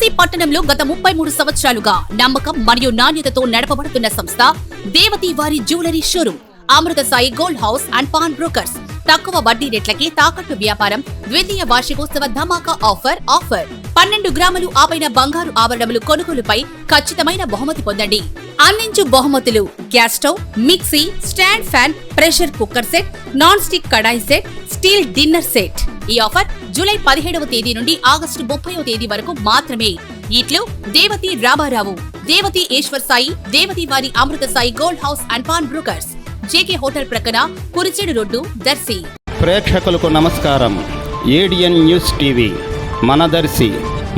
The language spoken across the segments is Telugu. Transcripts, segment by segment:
కాశీ పట్టణంలో గత ముప్పై మూడు సంవత్సరాలుగా నమ్మకం మరియు నాణ్యతతో నడపబడుతున్న సంస్థ దేవతి వారి jewellery showroom Amrutha Sai gold house and pawn brokers. తక్కువ వడ్డీ రేట్లకి తాకట్టు వ్యాపారం ద్వితీయ వార్షికోత్సవ ధమాకా ఆఫర్ ఆఫర్. పన్నెండు గ్రాములు ఆపైన బంగారు ఆభరణములు కొనుగోలుపై ఖచ్చితమైన బహుమతి పొందండి. అందించు బహుమతులు gas stove mixie stand fan pressure cooker set non stick kadai set steel dinner set. ఈ ఆఫర్ జూలై పదిహేడవ తేదీ నుండి ఆగస్టు ముప్పైవ తేదీ వరకు మాత్రమే. ఇట్లు దేవతి రామారావు దేవతి ఈశ్వర్ సాయి దేవతి వారి Amrutha Sai gold house and pawn brokers. JK hotel ప్రక్కన కురిచేడు రోడ్డు దర్శి. ప్రేక్షకులకు నమస్కారం. ఏడిఎన్ న్యూస్ టీవీ మన దర్శి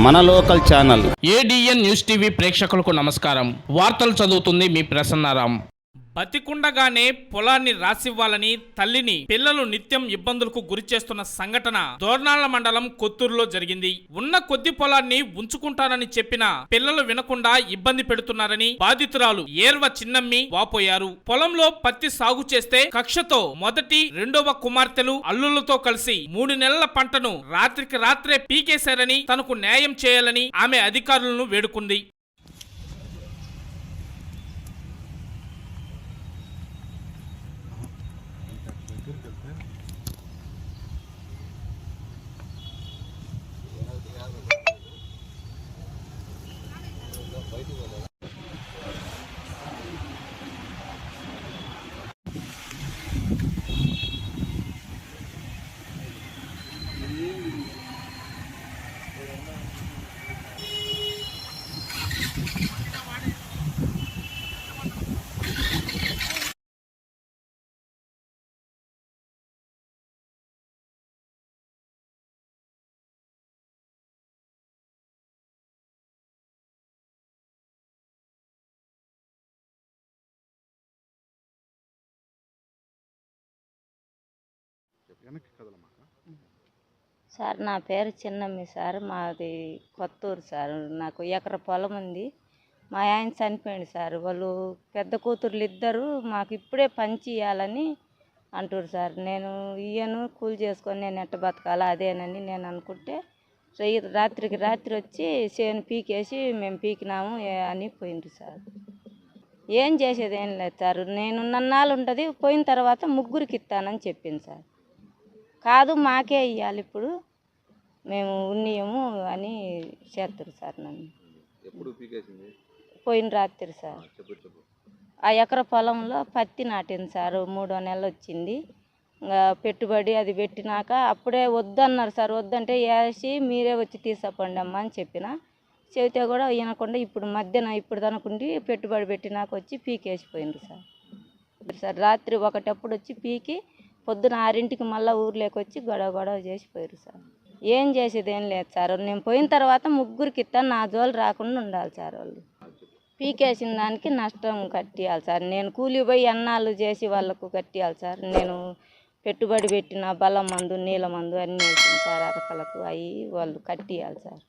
మన local channel. ADN news TV ప్రేక్షకులకు నమస్కారం. వార్తలు చదువుతుంది మీ ప్రసన్నారాం. బతికుండగానే పొలాన్ని రాసివ్వాలని తల్లిని పిల్లలు నిత్యం ఇబ్బందులకు గురి చేస్తున్న సంఘటన దోర్నాళ్ళ మండలం కొత్తూరులో జరిగింది. ఉన్న కొద్ది పొలాన్ని ఉంచుకుంటానని చెప్పిన పిల్లలు వినకుండా ఇబ్బంది పెడుతున్నారని బాధితురాలు ఏర్వ చిన్నమ్మి వాపోయారు. పొలంలో పత్తి సాగు చేస్తే కక్షతో మొదటి రెండవ కుమార్తెలు అల్లుళ్ళతో కలిసి మూడు నెలల పంటను రాత్రికి రాత్రే పీకేశారని తనకు న్యాయం చేయాలని ఆమె అధికారులను వేడుకుంది. సార్ నా పేరు చిన్నమ్మి సార్. మాది కొత్తూరు సార్. నాకు ఎకర పొలం ఉంది. మా ఆయన చనిపోయింది సార్. వాళ్ళు పెద్ద కూతుర్లు ఇద్దరు. మాకు ఇప్పుడే పంచి ఇవ్వాలని అంటారు సార్. నేను ఇయ్యను కూలి చేసుకొని నేను ఎట్ట బతకాలా? అదేనని నేను అనుకుంటే రాత్రికి రాత్రి వచ్చి చేను పీకేసి మేము పీకినాము అని పోయిండ్రు సార్. ఏం చేసేది ఏం లేదు సార్. నేను నన్నాళ్ళు ఉంటుంది. పోయిన తర్వాత ముగ్గురికి ఇస్తానని చెప్పింది సార్. కాదు మాకే ఇవ్వాలి ఇప్పుడు. మేము ఉన్నయము అని చేస్తారు సార్ నన్ను. పోయిన రాత్రి సార్. ఆ ఎకర పొలంలో పత్తి నాటింది సార్ మూడో నెల వచ్చింది. ఇంకా పెట్టుబడి అది పెట్టినాక అప్పుడే వద్దన్నారు సార్ వద్దంటే వేసి మీరే వచ్చి తీసపండి అమ్మా అని చెప్పిన. చెబితే కూడా వినకుండా ఇప్పుడు మధ్యాహ్నం ఇప్పుడు తనుకుండి పెట్టుబడి పెట్టినాక వచ్చి పీకేసిపోయింది సార్. సార్ రాత్రి ఒకటప్పుడు వచ్చి పీకి పొద్దున ఆరింటికి మళ్ళీ ఊర్లోకి వచ్చి గొడవ గొడవ చేసిపోయారు సార్. ఏం చేసేది ఏం లేదు సార్. నేను పోయిన తర్వాత ముగ్గురికి ఇస్తాను నా జోలు రాకుండా ఉండాలి సార్ వాళ్ళు. పీకేసిన దానికి నష్టం కట్టియాలి సార్. నేను కూలిపోయి అన్నాలు చేసి వాళ్ళకు కట్టియాలి సార్. నేను పెట్టుబడి పెట్టిన బలం మందు నీళ్ళ మందు అన్నీ వేసిన సార్ అరకలకు అవి వాళ్ళు కట్టియాలి సార్.